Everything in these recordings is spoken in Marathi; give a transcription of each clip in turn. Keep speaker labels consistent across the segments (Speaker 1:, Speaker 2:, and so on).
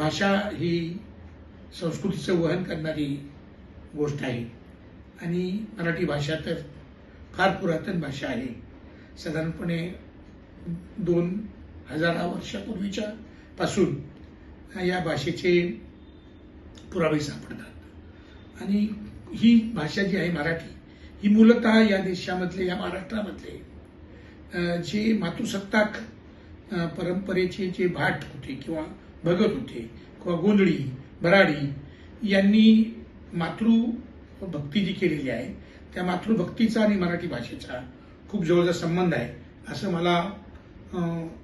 Speaker 1: भाषा ही संस्कृतीचं वहन करणारी गोष्ट आहे. आणि मराठी भाषा तर फार पुरातन भाषा आहे. साधारणपणे दोन हजारा वर्षापूर्वीच्या पासून या भाषेचे पुरावे सापडतात. आणि ही भाषा जी आहे मराठी ही मूलतः या देशामधले या महाराष्ट्रामधले जे मातृसत्ताक परंपरेचे जे भाट होते किंवा भगत होते किंवा गोंधळी बराडी यांनी मातृभक्ती जी केलेली आहे त्या मातृभक्तीचा आणि मराठी भाषेचा खूप जवळचा संबंध आहे असं मला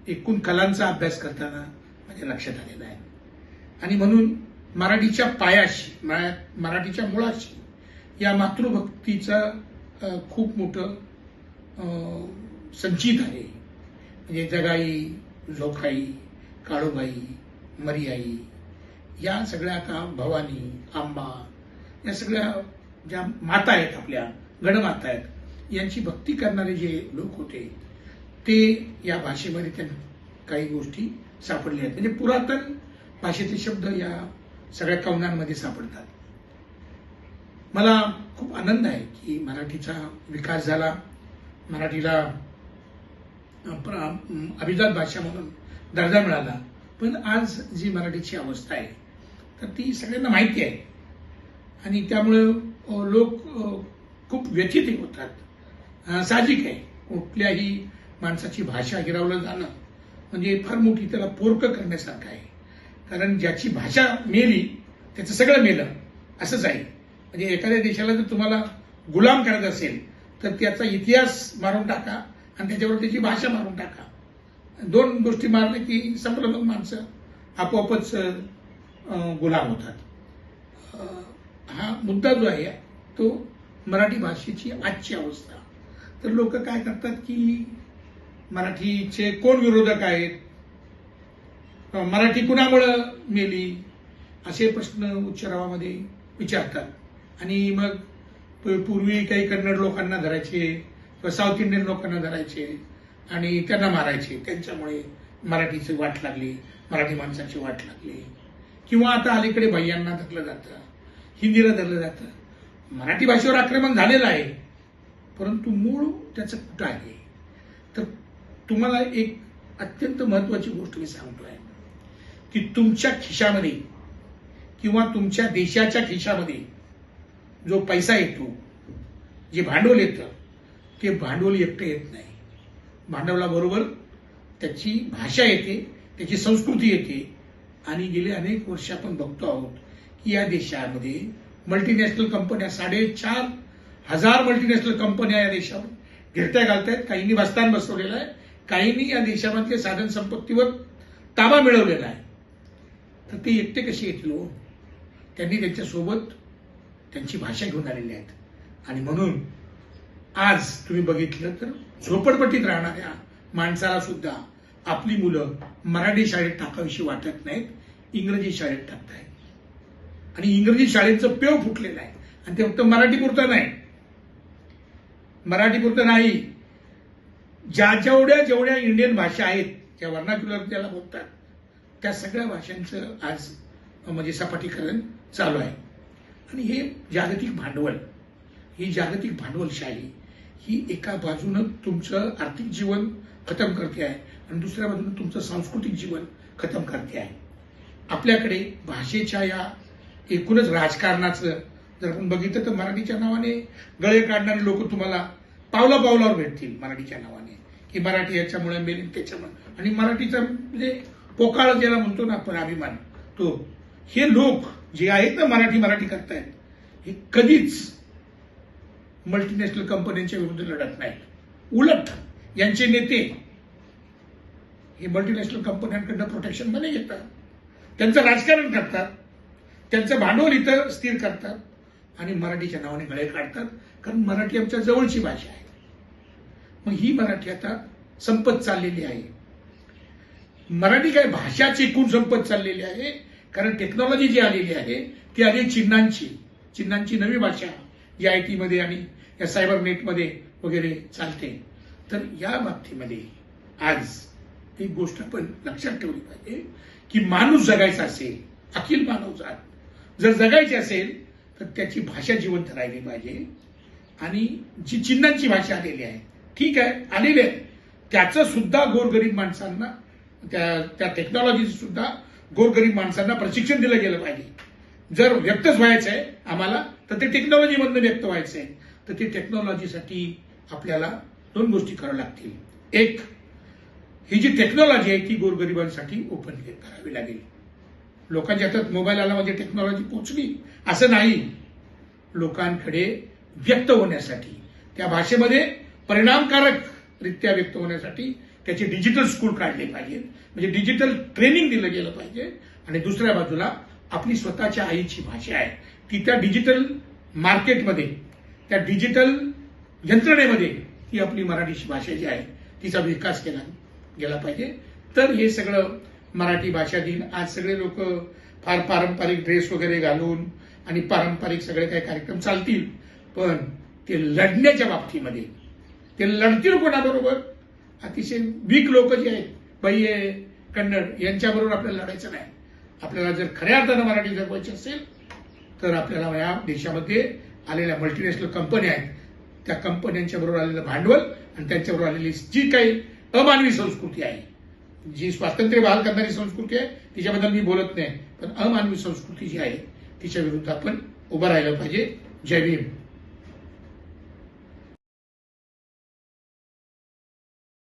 Speaker 1: एकूण कलांचा अभ्यास करताना माझ्या लक्षात आलेलं आहे. आणि म्हणून मराठीच्या पायाशी मराठीच्या मुळाशी या मातृभक्तीचं खूप मोठं संचित आहे. म्हणजे जगाई जोखाई काळोबाई मरियाई या सगळ्या आता भवानी आंबा या सगळ्या ज्या माता आहेत आपल्या गणमाता आहेत यांची भक्ती करणारे जे लोक होते ते या भाषेमध्ये त्या काही गोष्टी सापडल्या आहेत. म्हणजे पुरातन भाषेचे शब्द या सगळ्या कवनांमध्ये सापडतात. मला खूप आनंद आहे की मराठीचा विकास झाला. मराठीला अभिजात भाषा म्हणून दर्जा मिळाला. पण आज जी मराठीची अवस्था आहे तर ती सगळ्यांना माहिती आहे. आणि त्यामुळं लोक खूप व्यथित होतात. साहजिक आहे. कुठल्याही माणसाची भाषा हिरावलं जाणं म्हणजे फार मोठी त्याला पोरक करण्यासारखं आहे. कारण ज्याची भाषा मेली त्याचं सगळं मेलं असंच आहे. म्हणजे एखाद्या देशाला जर तुम्हाला गुलाम करायचं असेल तर त्याचा इतिहास मारून टाका आणि त्याच्यावर त्याची भाषा मारून टाका. दोन गोष्टी मारले की संपलं मग माणसं आपोआपच गुलाम होतात. हा मुद्दा जो आहे तो मराठी भाषेची आजची अवस्था. तर लोक काय करतात की मराठीचे कोण विरोधक आहेत? मराठी कुणामुळं मेली? असे प्रश्न उच्चारावामध्ये विचारतात. आणि मग पूर्वी काही कन्नड लोकांना धरायचे किंवा साऊथ इंडियन लोकांना धरायचे आणि त्यांना मारायचे. त्यांच्यामुळे मराठीची वाट लागली मराठी माणसाची वाट लागली. किंवा आता अलीकडे भैयांना धरलं जातं हिंदीला धरलं जातं. मराठी भाषेवर आक्रमण झालेलं आहे परंतु मूळ त्याचं कुठं आहे? तर तुम्हाला एक अत्यंत महत्वाची गोष्ट मी सांगतोय की तुमच्या खिशामध्ये किंवा तुमच्या देशाच्या खिशामध्ये जो पैसा येतो जे भांडवल येतं ते भांडवल एकटं येत नाही. भांडवलाबरोबर त्याची भाषा येते त्याची संस्कृती येते. आणि गेले अनेक वर्ष आपण बघतो आहोत की या देशामध्ये मल्टीनॅशनल कंपन्या साडेचार हजार मल्टीनॅशनल कंपन्या या देशावर गिरट्या घालतायत. काहींनी बस्तान बसवलेलं आहे काहींनी या देशामधल्या साधन संपत्तीवर ताबा मिळवलेला आहे. तर ते एकटे कसे येतील हो? त्यांनी त्यांच्यासोबत त्यांची भाषा घेऊन आलेली आहेत. आणि म्हणून आज तुम्ही बघितलं तर झोपडपट्टीत राहणाऱ्या माणसाला सुद्धा आपली मुलं मराठी शाळेत टाकाविषयी वाटत नाहीत इंग्रजी शाळेत टाकतायत. आणि इंग्रजी शाळेचं पेव फुटलेलं आहे. आणि ते फक्त मराठी पुरतं नाही. मराठी पुरतं नाही. ज्या जेवढ्या जेवढ्या इंडियन भाषा आहेत ज्या वर्णाक्युलर त्याला बोलतात त्या सगळ्या भाषांचं आज म्हणजे सपाटीकरण चालू आहे. आणि हे जागतिक भांडवल ही जागतिक भांडवलशाही ही एका बाजूनं तुमचं आर्थिक जीवन खतम करते आहे आणि दुसऱ्या बाजूनं तुमचं सांस्कृतिक जीवन खतम करते आहे. आपल्याकडे भाषेच्या या एकूणच राजकारणाचं जर आपण बघितलं तर मराठीच्या नावाने गळे काढणारे लोक तुम्हाला पावला पावलावर भेटतील मराठीच्या नावाने. की मराठी याच्यामुळे मेली त्याच्यामुळे. आणि मराठीचा म्हणजे पोकाळ ज्याला म्हणतो ना आपण अभिमान तो हे लोक जे आहेत ना मराठी मराठी करतायत हे कधीच मल्टीनॅशनल कंपन्यांच्या विरुद्ध लढत नाहीत उलट यांचे नेते हे मल्टीनॅशनल कंपन्यांकडनं प्रोटेक्शनमध्ये घेतात. त्यांचं राजकारण करतात. त्यांचं भांडवल इथं स्थिर करतात. आणि मराठीच्या नावाने गळे काढतात. कारण मराठी आमच्या जवळची भाषा आहे. मग ही मराठी आता संपत चाललेली आहे. मराठी काय भाषा चिकून संपत चाललेली आहे. कारण टेक्नॉलॉजी जी आलेली आहे ती आली चिन्हांची. चिन्हांची नवी भाषा जी आय टीमध्ये आणि या सायबर नेटमध्ये वगैरे चालते. तर या बाबतीमध्ये आज एक गोष्ट आपण लक्षात ठेवली पाहिजे की माणूस जगायचा असेल अखिल मानवजात जर जगायचे असेल तर त्याची भाषा जिवंत राहिली पाहिजे. आणि जी चिन्हांची भाषा आलेली आहे ठीक आहे आलेली आहे. त्याचं सुद्धा गोरगरीब माणसांना त्या त्या टेक्नॉलॉजीचं सुद्धा गोरगरीब माणसांना प्रशिक्षण दिलं गेलं पाहिजे. जर व्यक्तच व्हायचं आहे आम्हाला तर ते टेक्नॉलॉजीमधनं व्यक्त व्हायचं आहे तर ते टेक्नॉलॉजीसाठी आपल्याला दोन गोष्टी कराव्या लागतील. एक ही जी टेक्नॉलॉजी आहे ती गोरगरिबांसाठी ओपन करावी लागेल. लोकांच्या हातात मोबाईल आला म्हणजे टेक्नॉलॉजी पोचली असं नाही. लोकांकडे व्यक्त होण्यासाठी त्या भाषेमध्ये परिणामकारक रित्या व्यक्त होण्यासाठी त्याचे डिजिटल स्कूल काढले पाहिजेत. म्हणजे डिजिटल ट्रेनिंग दिलं गेलं पाहिजे. आणि दुसऱ्या बाजूला आपली स्वतःच्या आईची भाषा आहे. ती त्या डिजिटल मार्केटमध्ये त्या डिजिटल यंत्रणेमध्ये ती आपली मराठी भाषा जी आहे तिचा विकास केला गेला पाहिजे. तर हे सगळं मराठी भाषा दिन. आज सगळे लोक फार पारंपरिक ड्रेस वगैरे घालून आणि पारंपरिक सगळे काही कार्यक्रम चालतील पण ते लढण्याच्या बाबतीमध्ये ते लढतील कोणाबरोबर? अतिशय वीक लोक जे आहेत बह्य कन्नड यांच्याबरोबर आपल्याला लढायचं नाही. आपल्याला जर खऱ्या अर्थानं मराठी जगवायची असेल तर आपल्याला या देशामध्ये आलेल्या मल्टीनॅशनल कंपन्या आहेत. त्या कंपन्यांच्या बरोबर आलेलं भांडवल आणि त्यांच्याबरोबर आलेली जी काही अमानवी संस्कृती आहे. जी स्वातंत्र्य बहाल करणारी संस्कृती आहे तिच्याबद्दल मी बोलत नाही. पण अमानवी संस्कृती जी आहे तिच्या विरुद्ध आपण उभं राहिलं पाहिजे. जय भीम.